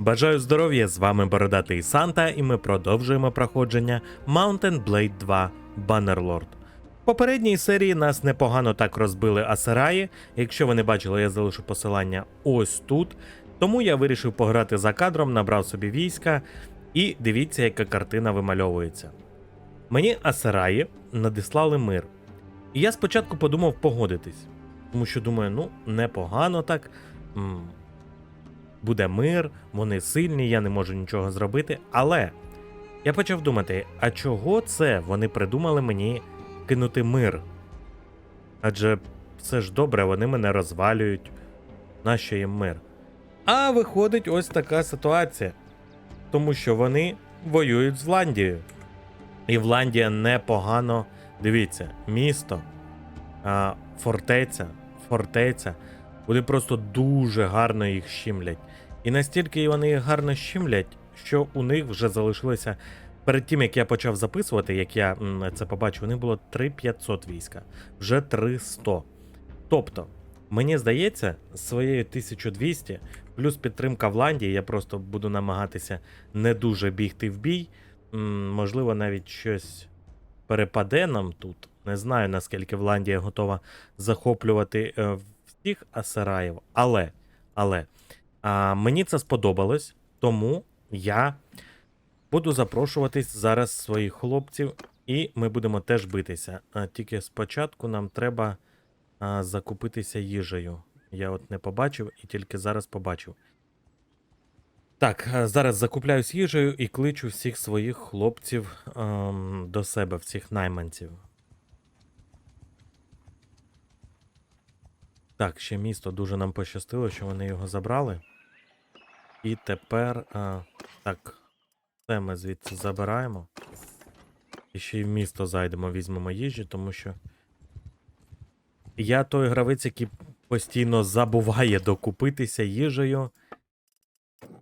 Бажаю здоров'я! З вами Бородатий Санта, і ми продовжуємо проходження Mountain Blade 2 Bannerlord. В попередній серії нас непогано так розбили Асараї. Якщо ви не бачили, я залишу посилання ось тут. Тому я вирішив пограти за кадром, набрав собі війська, і дивіться, яка картина вимальовується. Мені Асараї надіслали мир. І я спочатку подумав погодитись, тому що думаю, ну, непогано так. Буде мир, вони сильні, я не можу нічого зробити. Але я почав думати: а чого це вони придумали мені кинути мир? Адже все ж добре, вони мене розвалюють. Нащо їм мир? А виходить ось така ситуація. Тому що вони воюють з Вландією. І Вландія непогано. Дивіться, місто, а, фортеця, фортеця. Вони просто дуже гарно їх щімлять. І настільки вони їх гарно щімлять, що у них вже залишилося. Перед тим, як я почав записувати, як я це побачив, них було 3500 війська, вже 300. Тобто, мені здається, своєю 1200 плюс підтримка Вландії, я просто буду намагатися не дуже бігти в бій. Можливо, навіть щось перепаде нам тут. Не знаю, наскільки Вландія готова захоплювати е, всіх асараїв. Але, але а, мені це сподобалось, тому я буду запрошуватись зараз своїх хлопців, і ми будемо теж битися. А, тільки спочатку нам треба а, закупитися їжею. Я от не побачив і тільки зараз побачив. Так, зараз закупляюсь їжею і кличу всіх своїх хлопців ем, до себе, всіх найманців. Так, ще місто дуже нам пощастило, що вони його забрали. І тепер. А, так, це ми звідси забираємо. І ще й в місто зайдемо, візьмемо їжі, тому що. Я той гравець, який постійно забуває докупитися їжею,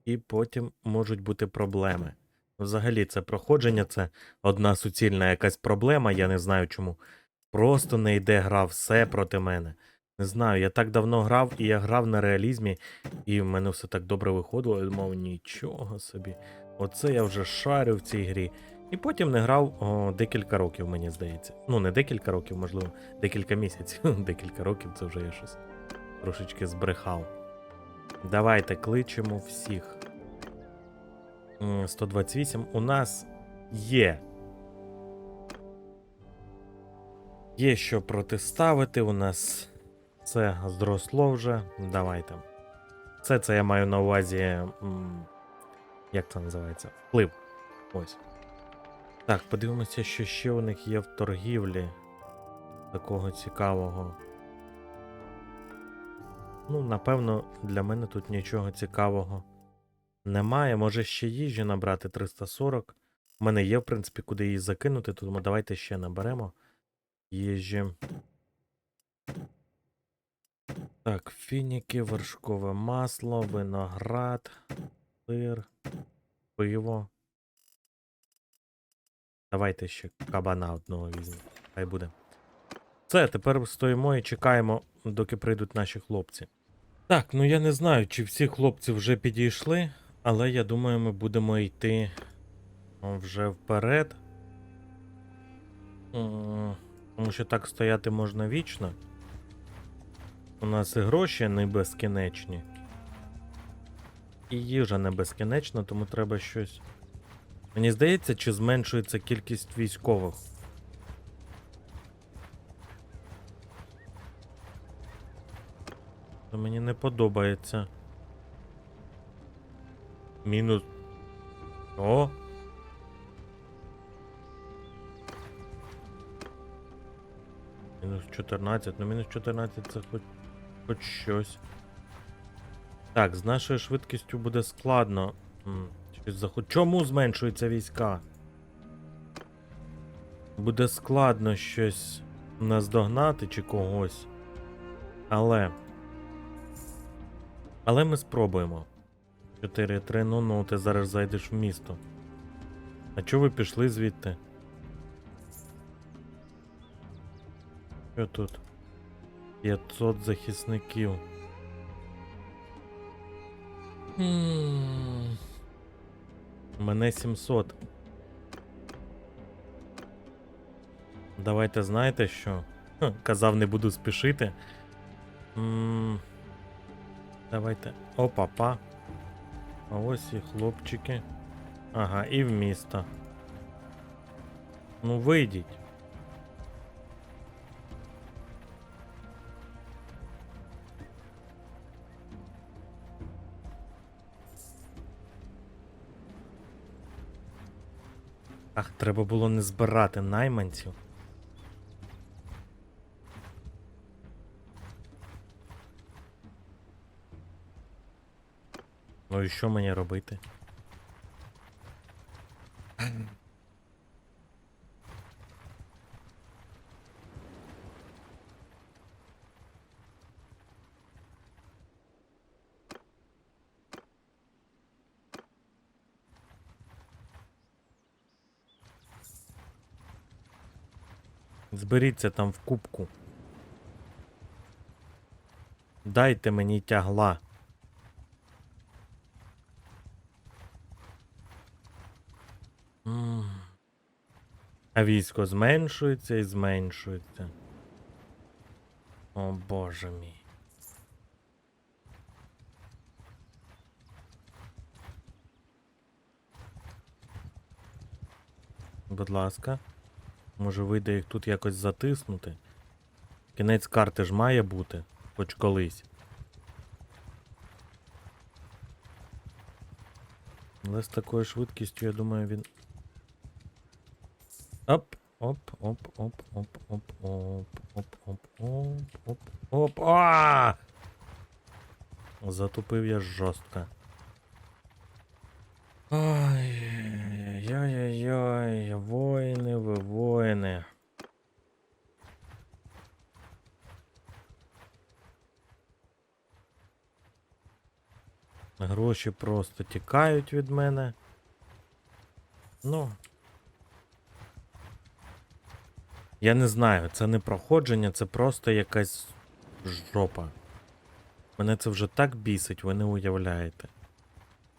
і потім можуть бути проблеми. Взагалі, це проходження, це одна суцільна якась проблема, я не знаю чому. Просто не йде гра все проти мене. Не знаю, я так давно грав, і я грав на реалізмі, і в мене все так добре виходило. Я думав, нічого собі. Оце я вже шарю в цій грі. І потім не грав о, декілька років, мені здається. Ну, не декілька років, можливо, декілька місяців. декілька років це вже я щось трошечки збрехав. Давайте кличемо всіх. 128. У нас є. Є що протиставити. У нас це зросло вже. Давайте. Це це я маю на увазі. Як це називається? Вплив. Ось. Так, подивимося, що ще у них є в торгівлі. Такого цікавого. Ну, напевно, для мене тут нічого цікавого немає. Може ще їжі набрати 340. У мене є, в принципі, куди її закинути, тому давайте ще наберемо їжі. Так, фініки, вершкове масло, виноград, сир, пиво. Давайте ще кабана одного візьмемо. Хай буде. Все, тепер стоїмо і чекаємо, доки прийдуть наші хлопці. Так, ну я не знаю, чи всі хлопці вже підійшли, але я думаю, ми будемо йти вже вперед. Тому що так стояти можна вічно. У нас і гроші не безкінечні. І їжа не безкінечна, тому треба щось. Мені здається, чи зменшується кількість військових. То мені не подобається. Мінус. О! Мінус 14. Ну, мінус 14 це хоч, хоч щось. Так, з нашою швидкістю буде складно. Чому зменшуються війська? Буде складно щось наздогнати чи когось. Але. Але ми спробуємо. 4-3, ну ну, ти зараз зайдеш в місто. А чого ви пішли звідти? Що тут? 500 захисників. У мене 700. Давайте знаєте що? Казав, не буду спішити. м Давайте. Опа-па. А ось і хлопчики. Ага, і в місто. Ну вийдіть. Ах, треба було не збирати найманців. Ну і що мені робити? Зберіться там в кубку. Дайте мені тягла. А військо зменшується і зменшується. О боже мій. Будь ласка. Може вийде їх тут якось затиснути. Кінець карти ж має бути, хоч колись. Але з такою швидкістю, я думаю, він. Оп, оп, оп, оп, оп, оп, оп, оп, оп, оп, оп, оп. А! Затупив я жорстко. Ой-ой-ой, воїни, ви воїни. Гроші просто тікають від мене. Ну. Я не знаю, це не проходження, це просто якась жопа. Мене це вже так бісить, ви не уявляєте.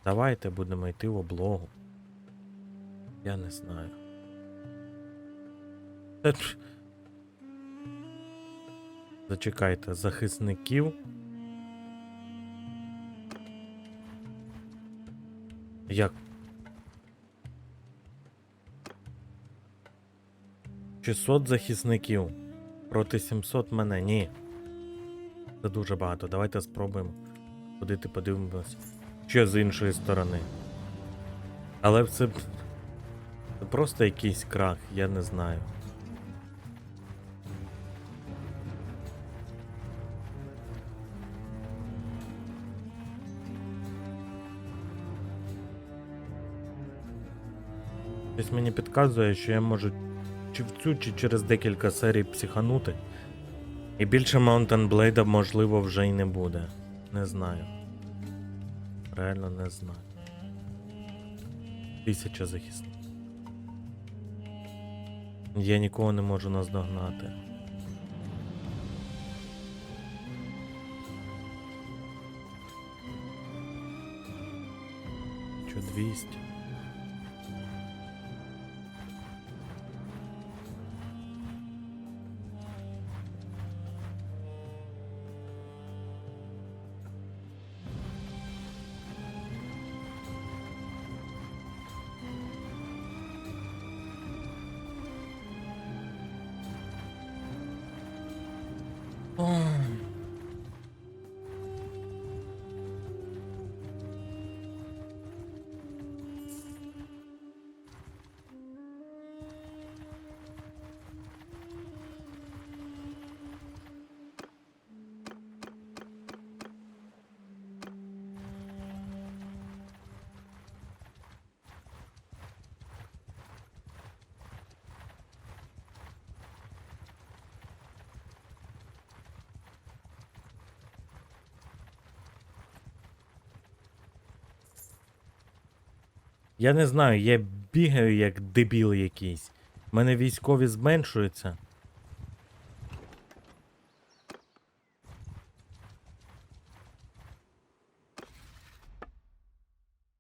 Давайте будемо йти в облогу. Я не знаю. Зачекайте, захисників. Як? Шістсот захисників. Проти 700 мене. Ні. Це дуже багато. Давайте спробуємо. Ходити подивимось. Що з іншої сторони. Але це. Це просто якийсь крах, я не знаю. Щось мені підказує, що я можу чи в цю, чи через декілька серій психанути. І більше Mountain Blade, можливо, вже й не буде. Не знаю. Реально не знаю. Тисяча захисників. Я нікого не можу наздогнати. Що 200? Я не знаю, я бігаю як дебіл якийсь. У мене військові зменшуються.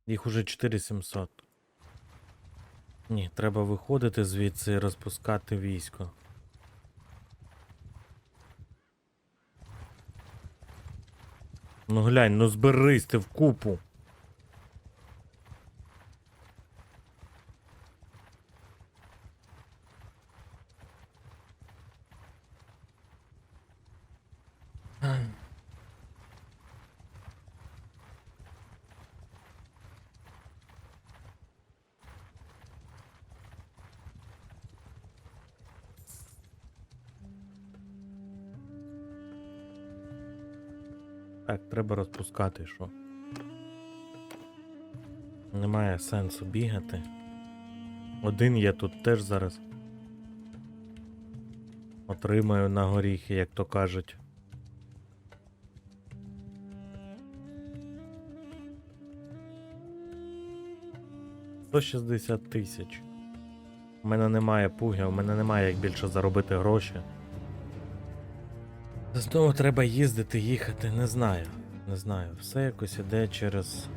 Їх уже 4700. Ні, треба виходити звідси і розпускати військо. Ну глянь, ну зберись ти в купу. Розпускати, що. Немає сенсу бігати. Один я тут теж зараз. Отримаю на горіхи, як то кажуть. Сто шістдесят тисяч. У мене немає пуги, у мене немає як більше заробити гроші. Знову треба їздити, їхати, не знаю. Не знаю. Все якось іде через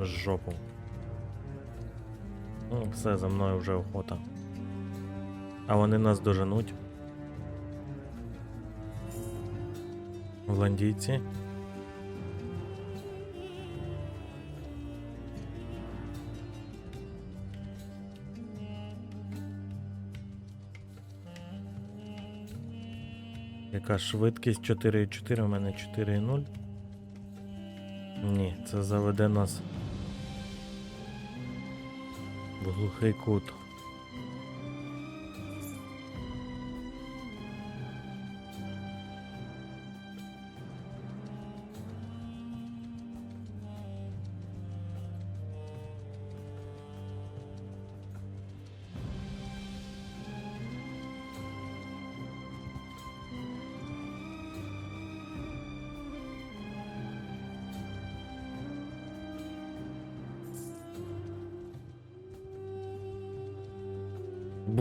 жопу. Ну, все, за мною вже охота. А вони нас доженуть. Голландійці. Яка швидкість 4,4, у мене 4,0. Ні, це заведе нас в глухий кут.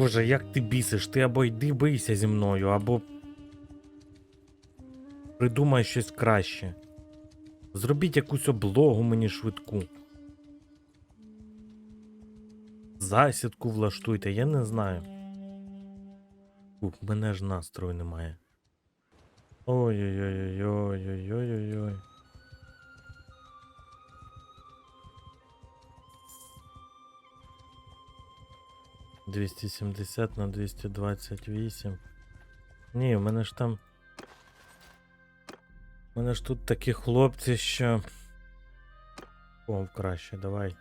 Боже, як ти бісиш? Ти або йди бийся зі мною, або придумай щось краще. Зробіть якусь облогу мені швидку. Засідку влаштуйте, я не знаю. Ух, мене ж настрою немає. Ой-ой-ой-ой-ой-ой-ой-ой. 270 на 228. Ні, в мене ж там. У мене ж тут такі хлопці, що. О, краще, давай.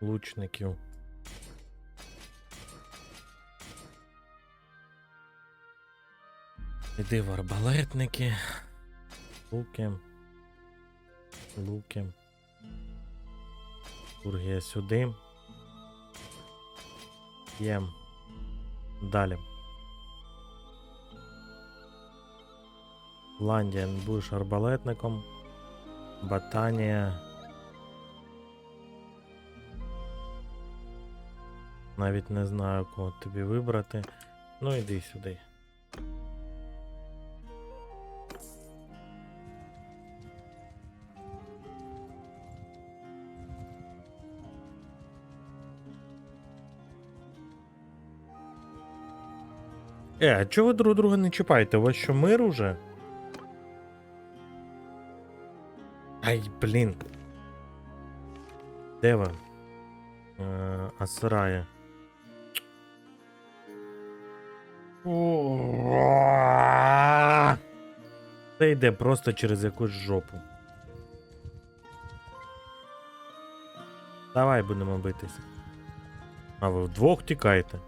Лучників. Іди в арбалетники. Луки. Луки. Тургія сюди. Єм. Далі. Ландія, будеш арбалетником. Батанія. Навіть не знаю, кого тобі вибрати. Ну іди сюди. Е, а чого ви друг друга не чіпаєте? У вас що мир уже? Ай, блін. Де ви? Е, Асарая. Це йде просто через якусь жопу. Давай будемо битися. А ви вдвох тікаєте?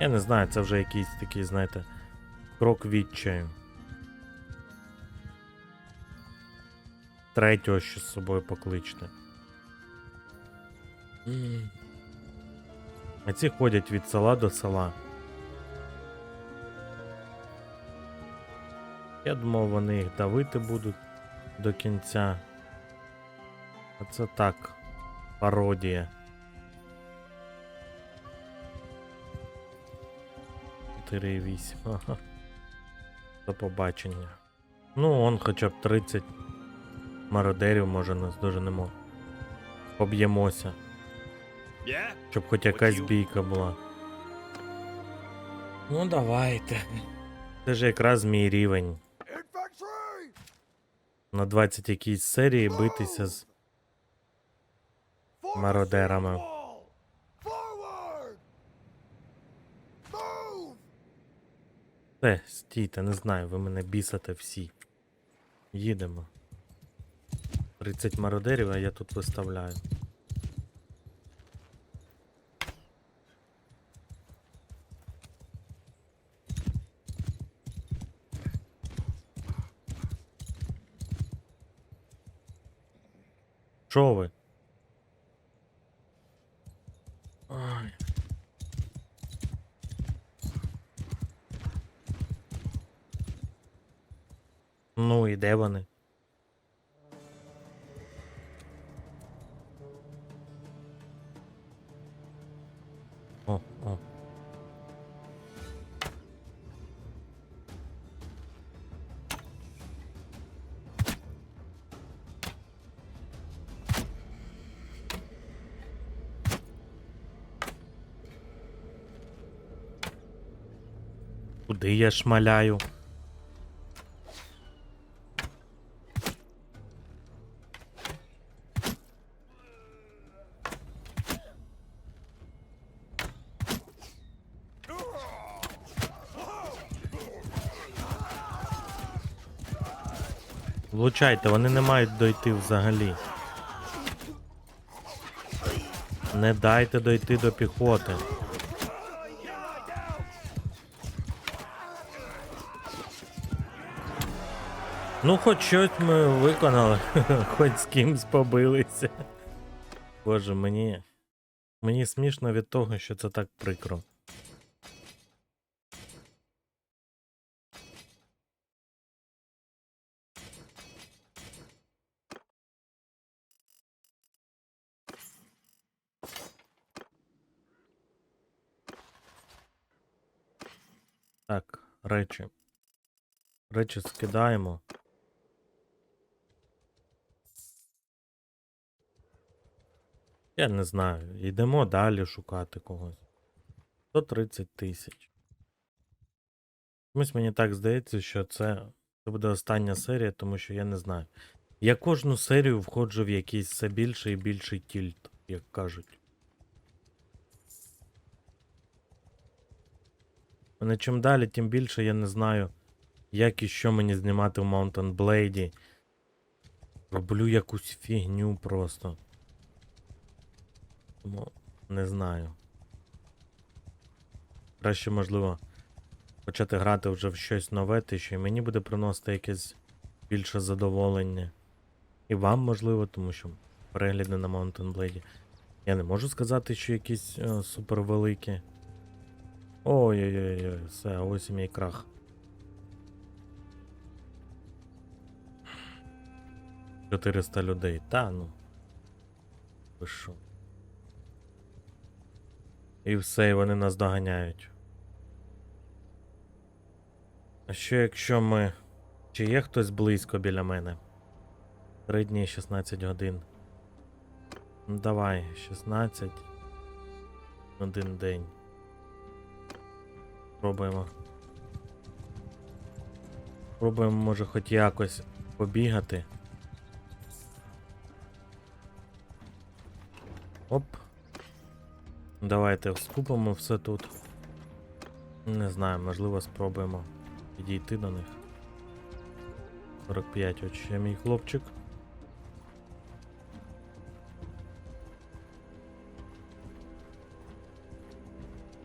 Я не знаю, це вже якийсь такий, знаєте, крок відчаю. Третього ще з собою покличте. А ці ходять від села до села. Я думав, вони їх давити будуть до кінця. А це так, пародія. 4,8. Ага. До побачення. Ну, он хоча б 30 мародерів може нас доженемо. Поб'ємося, щоб хоч якась бійка була. Ну, давайте. Це ж якраз мій рівень. На 20 якійсь серії битися з. Мародерами. Те, стійте, не знаю, ви мене бісите всі. Їдемо. 30 мародерів, а я тут виставляю. Що ви? Ай. Ну і де вони? О, о. Куди я шмаляю? Влучайте, вони не мають дойти взагалі. Не дайте дойти до піхоти. Ну, хоч щось ми виконали, хоч з кимсь побилися. Боже, мені. Мені смішно від того, що це так прикро. Так, речі. Речі скидаємо. Я не знаю. Йдемо далі шукати когось. 130 тисяч. Чомусь мені так здається, що це, це буде остання серія, тому що я не знаю. Я кожну серію входжу в якийсь все більший і більший тільт, як кажуть. Мене чим далі, тим більше я не знаю, як і що мені знімати в Mountain Blade. Роблю якусь фігню просто. Тому не знаю. Краще, можливо, почати грати вже в щось нове, те, що і мені буде приносити якесь більше задоволення. І вам, можливо, тому що перегляди на Mountain Blade. Я не можу сказати, що якісь е, супер великі. Ой-ой-ой, все, ось і мій крах. Чотириста людей. Та ну. Ви що? І все, і вони нас доганяють. А що якщо ми. Чи є хтось близько біля мене? Три дні 16 годин. Ну давай, 16. Один день. Пробуємо. Пробуємо, може, хоч якось побігати. Оп. Давайте скупимо все тут. Не знаю, можливо, спробуємо підійти до них. 45, от ще мій хлопчик.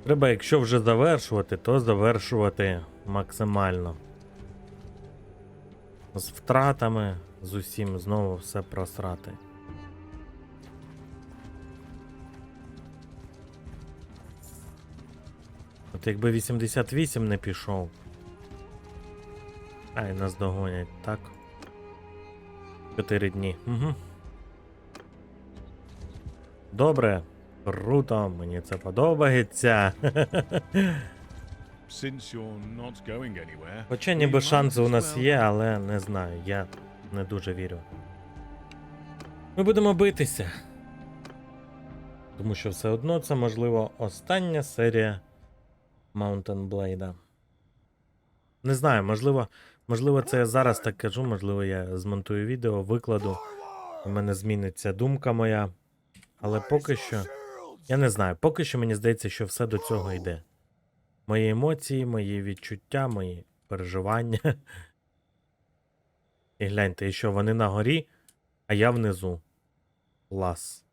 Треба, якщо вже завершувати, то завершувати максимально. З втратами, з усім знову все просрати. От якби 88 не пішов. Ай, нас догонять, так? Чотири дні. Угу. Добре. Круто, мені це подобається. Хоча ніби шанси у нас є, але не знаю, я не дуже вірю. Ми будемо битися. Тому що все одно це, можливо, остання серія Mountain Blade. Не знаю, можливо, можливо, це я зараз так кажу, можливо, я змонтую відео, викладу. У мене зміниться думка моя. Але поки що. Я не знаю, поки що мені здається, що все до цього йде. Мої емоції, мої відчуття, мої переживання. І гляньте, і що вони на горі, а я внизу. Клас.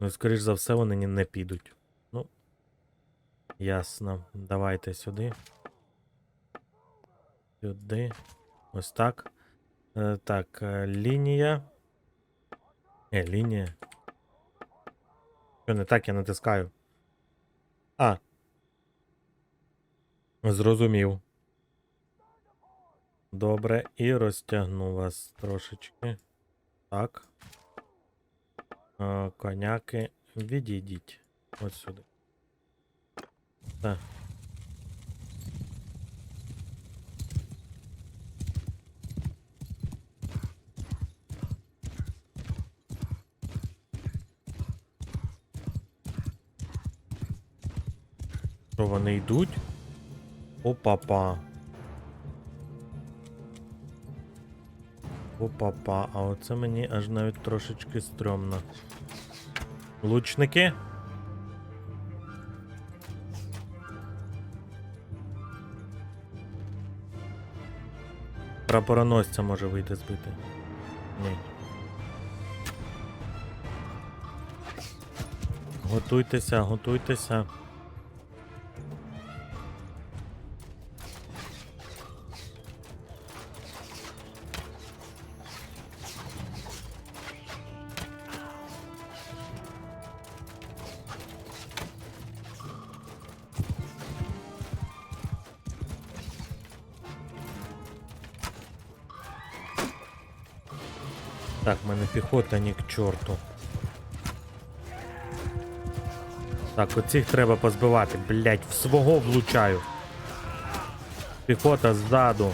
Ну, скоріш за все, вони не підуть. Ну. Ясно. Давайте сюди. Сюди. Ось так. Е, так, е, лінія. Е, лінія. Що не так, я натискаю. А. Зрозумів. Добре, і розтягну вас трошечки. Так. Коняки, відійдіть. Ось сюди. Так. Що вони йдуть? Опа-па. Опа-па, а оце мені аж навіть трошечки стрьомно. Лучники? Прапороносця може вийти збити. Ні. Готуйтеся, готуйтеся. Піхота ні к чорту. Так, оцих треба позбивати. Блять, в свого влучаю. Піхота ззаду.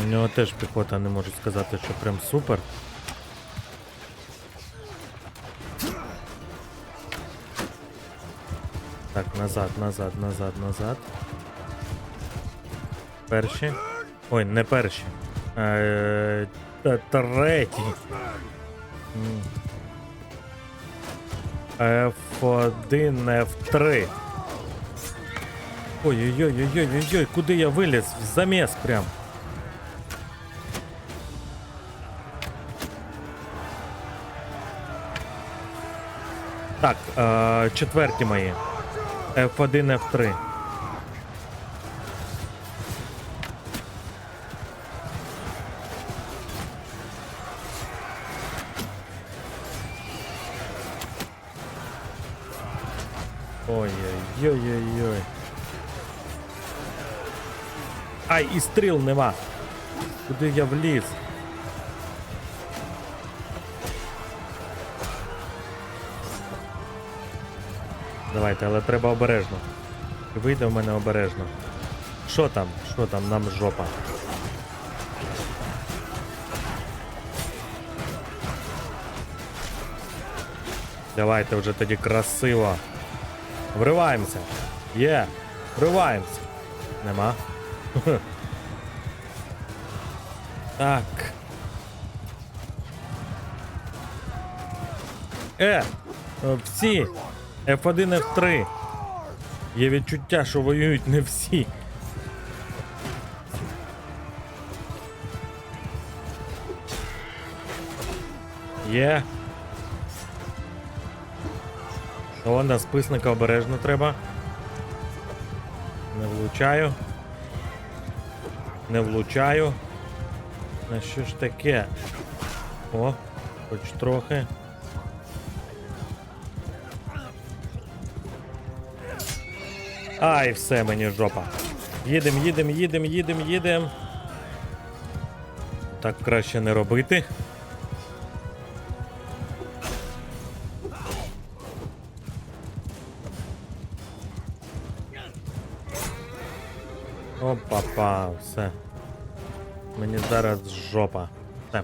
У нього теж піхота не можу сказати, що прям супер. Так, назад, назад, назад, назад. Перші. Ой, не перші. Е, та- треті. М. F1, F3. Ой-ой-ой-ой-ой-ой, куди я виліз? В замес прям. Так, е, четверті мої. F1, F3. Ой-ой-ой-ой-ой. Ай, і стріл нема. Куди я вліз? Давайте, але треба обережно. Вийде в мене обережно. Що там? Що там? Нам жопа. Давайте вже тоді красиво. Вриваємося. Є. Вриваємося. Нема. Так. Е, е, всі. F1, F3. Є відчуття, що воюють не всі. Є. О, на списника обережно треба. Не влучаю. Не влучаю. На що ж таке? О, хоч трохи. Ай, все, мені жопа. Їдем, їдем, їдем, їдем, їдем. Так краще не робити. Опа-па, все. Мені зараз жопа. Все.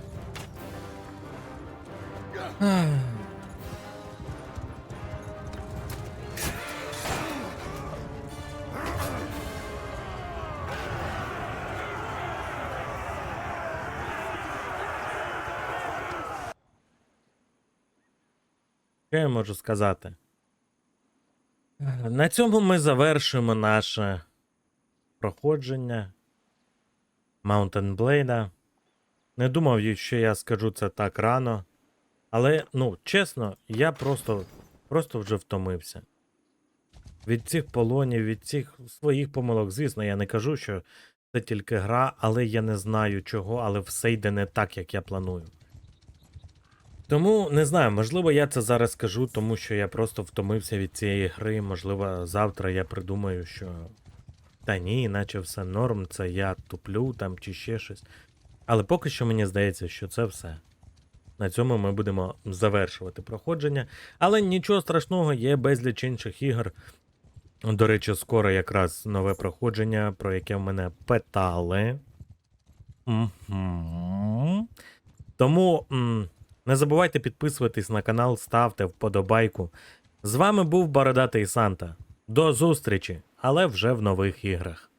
Що я можу сказати? На цьому ми завершуємо наше проходження Mountain Blade. Не думав, що я скажу це так рано. Але, ну, чесно, я просто, просто вже втомився. Від цих полонів, від цих своїх помилок, звісно, я не кажу, що це тільки гра, але я не знаю чого, але все йде не так, як я планую. Тому не знаю, можливо, я це зараз скажу, тому що я просто втомився від цієї гри. Можливо, завтра я придумаю, що. Та ні, наче все норм, це я туплю там чи ще щось. Але поки що мені здається, що це все. На цьому ми будемо завершувати проходження. Але нічого страшного, є безліч інших ігор. До речі, скоро якраз нове проходження, про яке в мене питали. Тому не забувайте підписуватись на канал, ставте вподобайку. З вами був Бородатий Санта. До зустрічі, але вже в нових іграх.